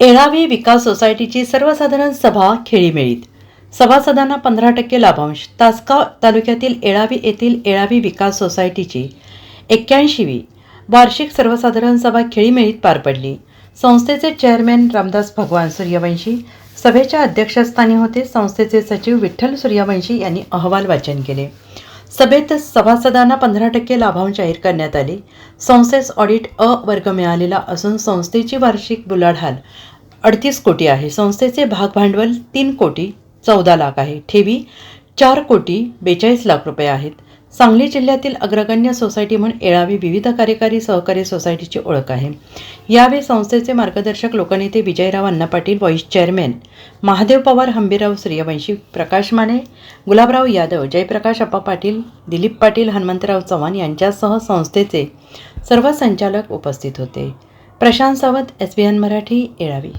एळावी विकास सोसायटीची सर्वसाधारण सभा खेळीमेळीत. सभासदांना पंधरा टक्के लाभांश. तासगाव तालुक्यातील येळावी येथील येळावी विकास सोसायटीची एक्क्याऐंशीवी वार्षिक सर्वसाधारण सभा खेळीमेळीत पार पडली. संस्थेचे चेअरमॅन रामदास भगवान सूर्यवंशी सभेच्या अध्यक्षस्थानी होते संस्थेचे सचिव विठ्ठल सूर्यवंशी यांनी अहवाल वाचन केले. सभेत सभासदांना पंधरा टक्के लाभांश जाहीर करण्यात आले. संस्थेस ऑडिट अ वर्ग मिळालेला असून संस्थेची वार्षिक बुलाढाल अडतीस कोटी आहे. संस्थेचे भागभांडवल तीन कोटी चौदा लाख आहे. ठेवी चार कोटी बेचाळीस लाख रुपये आहेत. सांगली जिल्ह्यातील अग्रगण्य सोसायटी म्हणून येळावी विविध कार्यकारी सहकारी सोसायटीची ओळख आहे. यावेळी संस्थेचे मार्गदर्शक लोकनेते विजयराव अण्णा पाटील व्हाईस चेअरमॅन महादेव पवार हंबीराव सूर्यवंशी प्रकाश माने गुलाबराव यादव जयप्रकाश अप्पा पाटील दिलीप पाटील हनुमंतराव चव्हाण यांच्यासह संस्थेचे सर्व संचालक उपस्थित होते. Prashant Sawant S B N Marathi Yelavi.